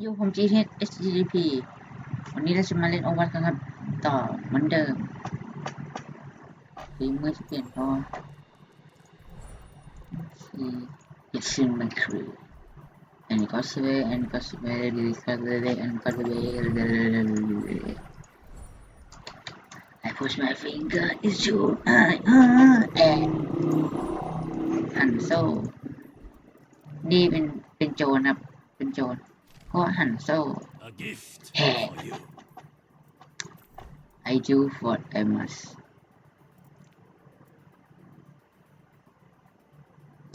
ยูผม GTS HTTP วันนี้เราจะมาเล่นโอวัตกันครับ ต่อเหมือนเดิมฝีมือจะเปลี่ยนเพราะที่อย่าชินมันคืออันก็สเวอันก็สเวดีสักเลยอันนี้ก็สเว I push my finger is your eye and หันโซ่นี่เป็นเป็นโจรครับ เป็นโจร เพราะหันโซ่ A gift Hey. for you. I do what I must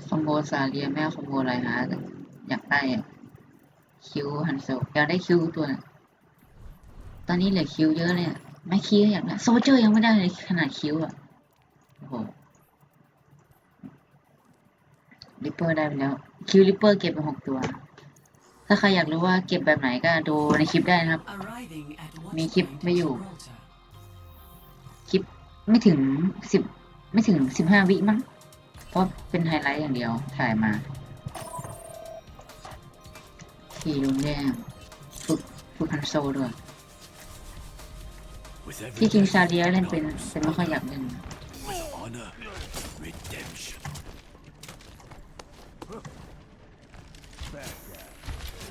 คอมโบซาเลียไม่เอาคอมโบอะไรฮะอยากได้อะคิวฮันโซอยากได้คิวตัวน่ะตอนนี้เหลือคิวเยอะเลยอะไม่คิวอยากได้โซเจอร์ยังไม่ได้เลยขนาดคิวอะโอ้โหริปเปอร์ได้ไปแล้วคิวริปเปอร์เก็บไปหกตัว ถ้าใครอยากรู้ว่าเก็บแบบไหนก็ดูในคลิปได้นะครับ Arriving at what มีคลิป point ไม่อยู่ Gibraltar? คลิปไม่ถึงสิบไม่ถึงสิบห้าวิมั้ง เพราะเป็นไฮไลท์อย่างเดียวถ่ายมาขี่ลุงแดงฝึกฝึกฮันโซด้วย With ที่จริง every ซาเลียเล่นเป็นเป็นไม่ค่อยอยากเล่น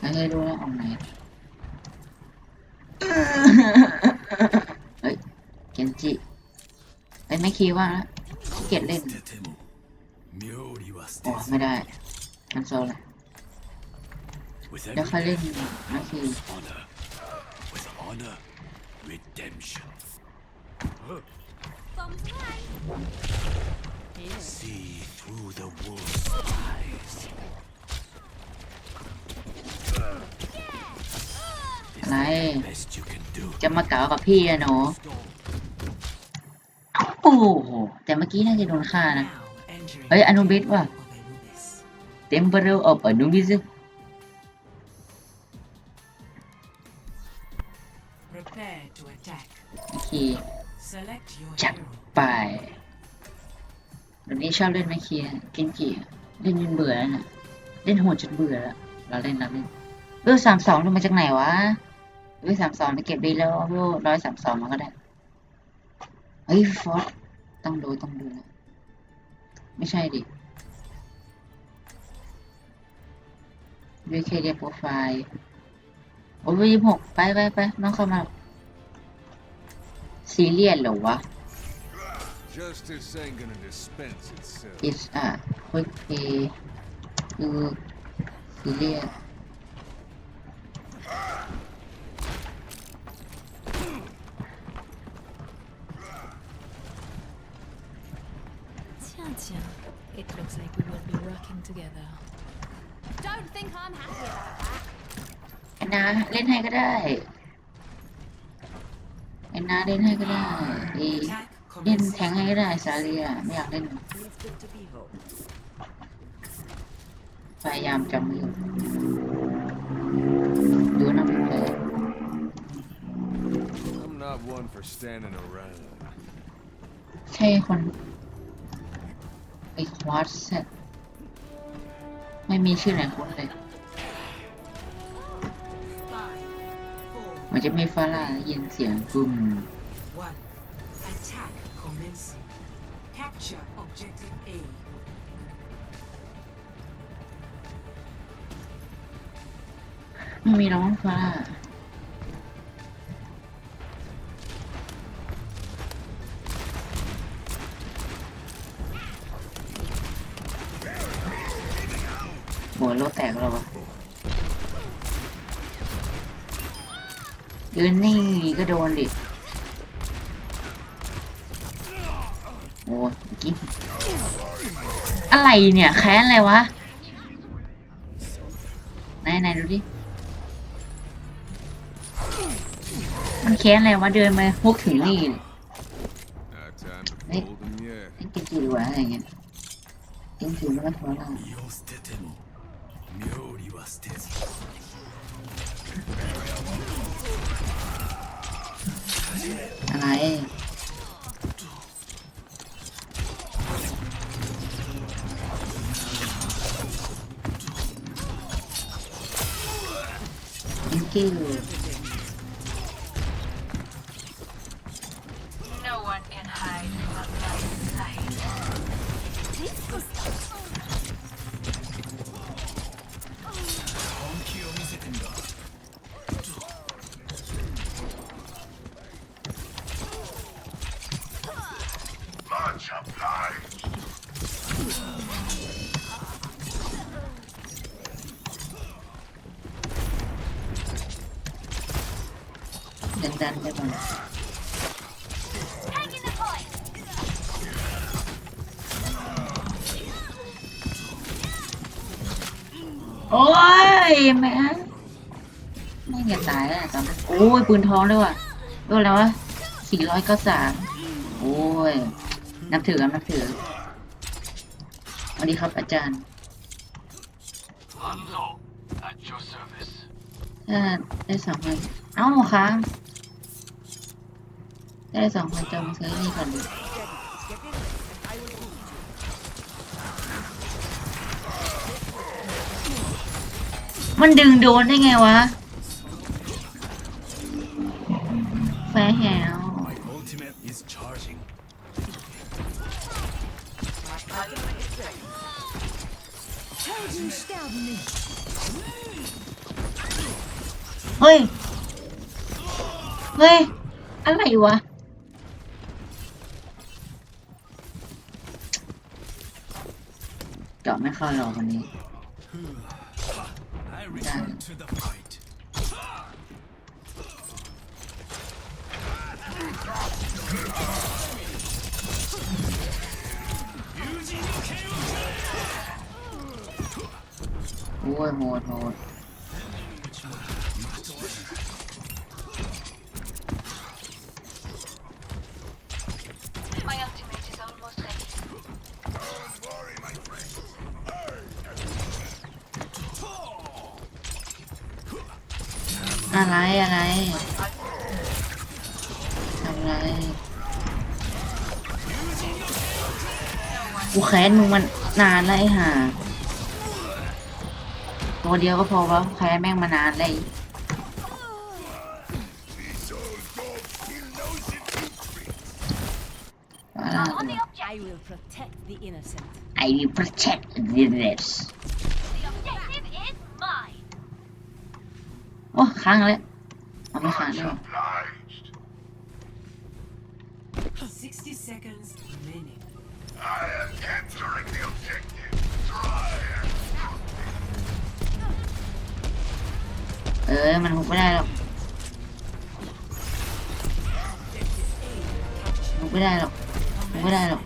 ไม่เคยดูว่าของไหนเฮ้ยเกนจิไปไม่คีว่าล้เกียดเล่นโอ้ไม่ได้มันโซนแล้วเขาเล่นไม่คี See through the wolf's eyes. อะไร Best you can do. จะมาเก๋ากับพี่อะหนูโอ้โหแต่เมื่อกี้น่าจะโดนฆ่านะ Now entering เฮ้ยอนุบิสว่ะ of Anubis. เต็มเบอร์ออฟอนุบิส Prepare to attack. โอเค Select your จัด hero. ไปเดี๋ยวนี้ชอบเล่นไม่เคียร์กินกี่เล่นจนเบื่อแล้วน่ะเล่นโหดจนเบื่อแล้ว เราเล่นเราเล่นเวลสามสองลงมาจากไหนวะเวลสามสองไปเก็บดีแล้ววลร้อยสามสองมันก็ได้ เฮ้ยฟอสต้องดูต้องดูนะ ไม่ใช่ดิวีเคเดียโปรไฟล์โอ้ยยี่หกไปไปไปน้องเข้ามาซีเรียสเหรอวะ Justice ain't gonna dispense itself. is a quick pay to clear Tiens, tiens. It looks like we will be working together. Don't think I'm happy about that. แอนนาเล่นให้ก็ได้แอนนาเล่นให้ก็ได้เอย Attack เล่นแท commences. งให้ก็ได้ซาเลียไม่อยากเล่น Feels good to be home. พยายามจำมือดูนะไม่เลย I'm not one for standing around. ใช่คน ไอ้ควอตเซตไม่มีชื่อไหนคุ้นเลย Five, four, มันจะมีฟาร่าได้ยินเสียงกึ่ม one. Attack commencing. Capture objective A. ไม่มีน้องฟาร่า หัวโลแตกแล้ววะยืนนี่ก็โดนดิ โอ้ยกินอะไรเนี่ย แค้นอะไรวะ ไหนไหนดูดิ มันแค้นอะไรวะ เดินมาฮุกถึงนี่เฮ้ยกินกี่ดวะอะไรเงี้ยกินถึงแล้วก็ท้อแล้า 妙理は捨てず。長い。元気ันดันไปก่อน Taking the point. โอ้ยแม่ไม่อยากตายแล้วตอนนั้นโอ้ยปืนทองด้วยว่ะด้วยแล้ววะสี่ร้อยเก้าสามโอ้ยนับถือครับนับถือสวัสดีครับอาจารย์ถ้าได้สองคนเอ้าค้างถ้า ได้สองคนจะมาซื้อนี่ก่อนดิมันดึงโดนได้ไงวะ แฟร์แฮวเฮ้ย เฮ้ย อะไรวะ เจาะไม่เข้าหรอกวันนี้ได้โอ้ยโหดโหด My ultimate is almost ready. อะไรอะไรทำอะไรกูแค้นมึงมันนานแล้วไอ้ห่าตัวเดียวก็พอวะแค้นแม่งมานานเลยอะไร On the objective. I will protect the innocent. I will protect this The objective is mine. โอ้ค้างแล้วเอาไม่ค้างด้วย60 seconds remaining. เออมันหุบไม่ได้หรอกหุบไม่ได้หรอกหุบไม่ได้หรอก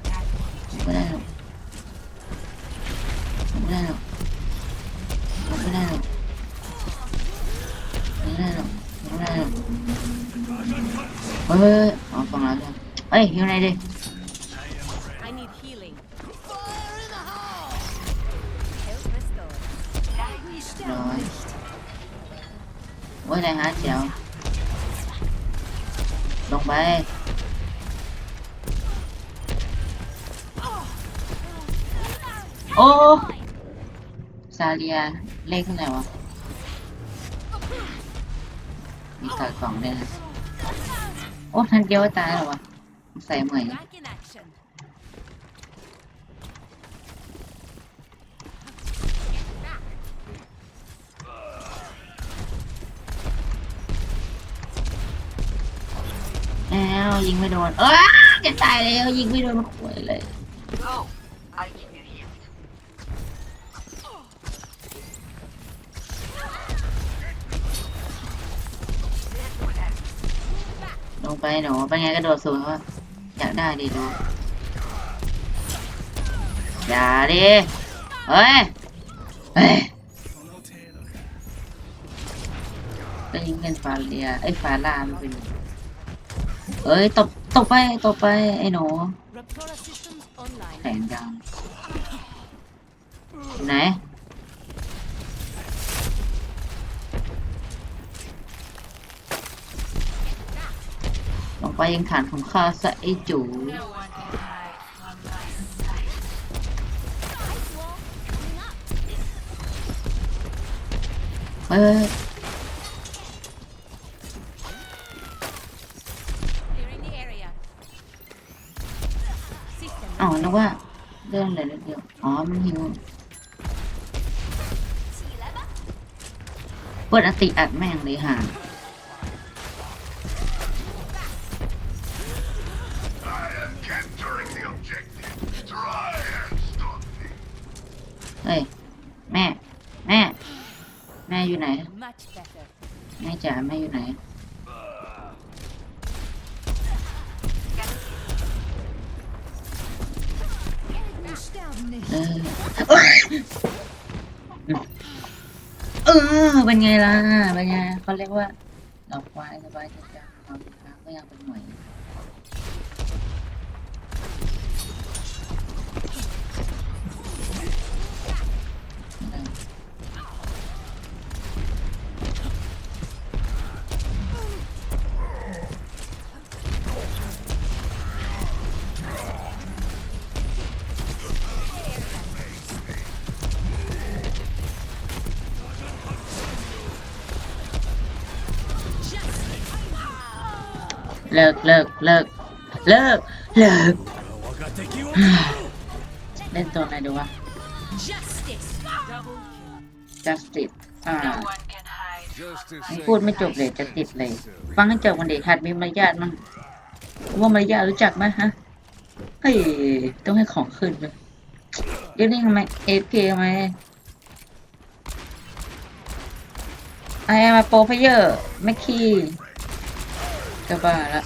ơi ở phòng nào thôi ấy này đi rồi. Ôi này hả chèo đồng bay ô oh. salia lên cái nào à đi cài cổng đây này โอ้ทันเดียวตายแล้ววะใส่เหมย Back แล้วยิงไม่โดน เออจะตายแล้วยิงไม่โดนมันขวยเลย Oh, งไปหนูเป็นไงกระโดดสูงวะอยากได้ดิดูอย่าดิเฮ้ยเฮ้ยก็ยิงเป็นฟาเรียไอ้ฟาลามันเป็นเอ้ยตบตบไปตบไปไอ้หนูแข็งจังไหน ลงไปยังฐานของข้าซะไอ้จูเอ้ยอ๋อนึกว่าเรื่องอะไรเดียวอ๋อ มันหิวเปิดอติอัดแม่งเลยห่าง เฮ้ย แม่ แม่ แม่อยู่ไหน Much better. แม่จ๋าแม่อยู่ไหน เออเออเป็นไงล่ะเป็นไงเขาเรียกว่าดอกควายสบายใจจังนอนค้างก็ยังเป็นหน่วย เลิกเลิกเลิกเลิกเลิกเล่นตัวไหนดูวะ Justice. justice อ่า No one can hide. Justice ไม่ ain't พูดไม่จบเลยจะติดเลย necessary. ฟังให้จบวันเด็กหัดมีมารยาทมั้งว่ามารยาทรู้จักไหมฮะเฮ้ยต้องให้ของขึ้นเลยเดี๋ยวนี้ทำไมเอฟเคทำไมไอแอมโปรเพเยอร์แม็กคี จะบ้าละ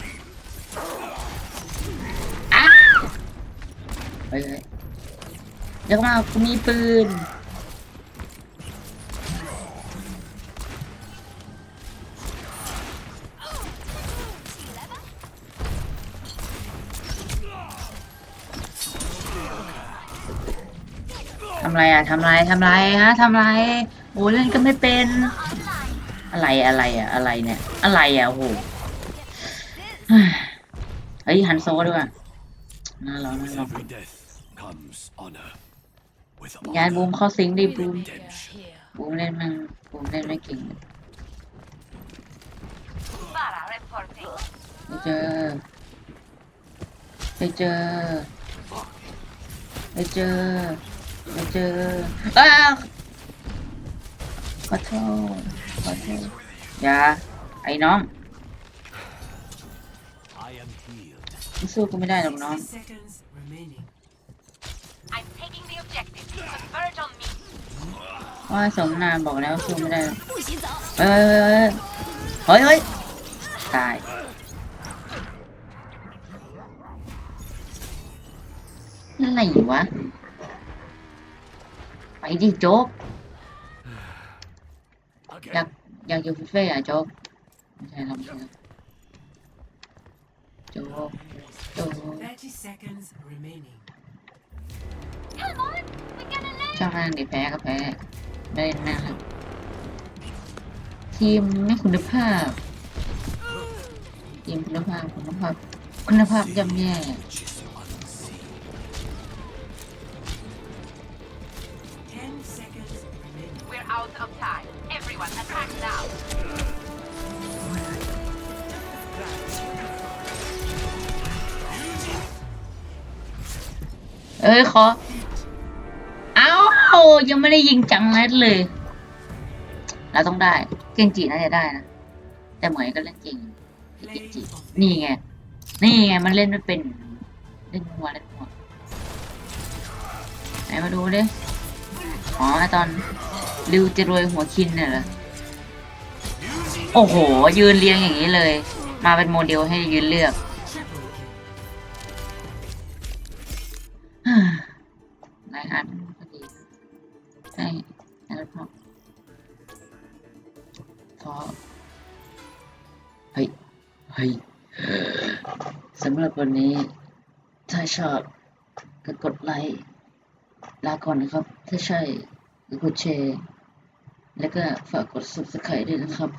อ้าวเฮ้ยเฮ้ยเดี๋ยวมากูมีปืนทำไรอะทำไรทำไรฮะทำไรโอ้เล่นก็ไม่เป็น อะไรอะไรอะอะไรเนี่ย อะไรอะโอ้โห เฮ้ยฮันโซด้วยว่ะน่าร้อนน่า With ร้อน every death comes honor. With ยายบูม honor, เข้าซิงค์ดิบูม redemption. Here. บูมเล่นมันบูมเล่นไม่เก่ง Para reporting. ไปเจอไปเจอไปเจอไปเจออ้าวขอโทษขอโทษอย่าไอ้น้อง สู้กูไม่ได้หรอกน้อง seconds remaining. I'm taking the objective. Converge on me. ว่าสมนามบอกแล้วสู้ไม่ได้หรอกเฮ้ยเฮ้ยเฮ้ยเฮ้ยตายอะไรวะ ไปดิโจ๊กอยาก Again. อยากอยู่ฟิเฟ่อะโจ๊กไม่ใช่เราไม่ใช่เราโจ๊ก โจ๊ก30 seconds remaining. Come on. We're gonna land. ช่างมันดิแพ้ก็แพ้ไม่เล่นแม่งครับทีมไม่คุณภาพทีมคุณภาพคุณภาพคุณภาพย่ำแย่ เอ้ยขอ เอ้ายังไม่ได้ยิงจังนัดเลย เราต้องได้ เก่งจีน่าจะได้นะ แต่เหมยก็เล่นเก่งเก่งจีนี่ไง นี่ไงมันเล่นไม่เป็น เล่นมัวเล่นมัวไหนมาดูดิ อ๋อตอนริวจะรวยหัวคินเนี่ยเหรอ โอ้โห ยืนเรียงอย่างนี้เลย มาเป็นโมเดลให้ยืนเลือก นายอาร์ตพอดีใช่แล้วพอพอเฮ้ยเฮ้ยสำหรับวันนี้ ถ้าชอบก็กดไลค์ลาก่อนนะครับ ถ้าใช่ก็กดแชร์แล้วก็ฝากกด subscribe ด้วยนะครับ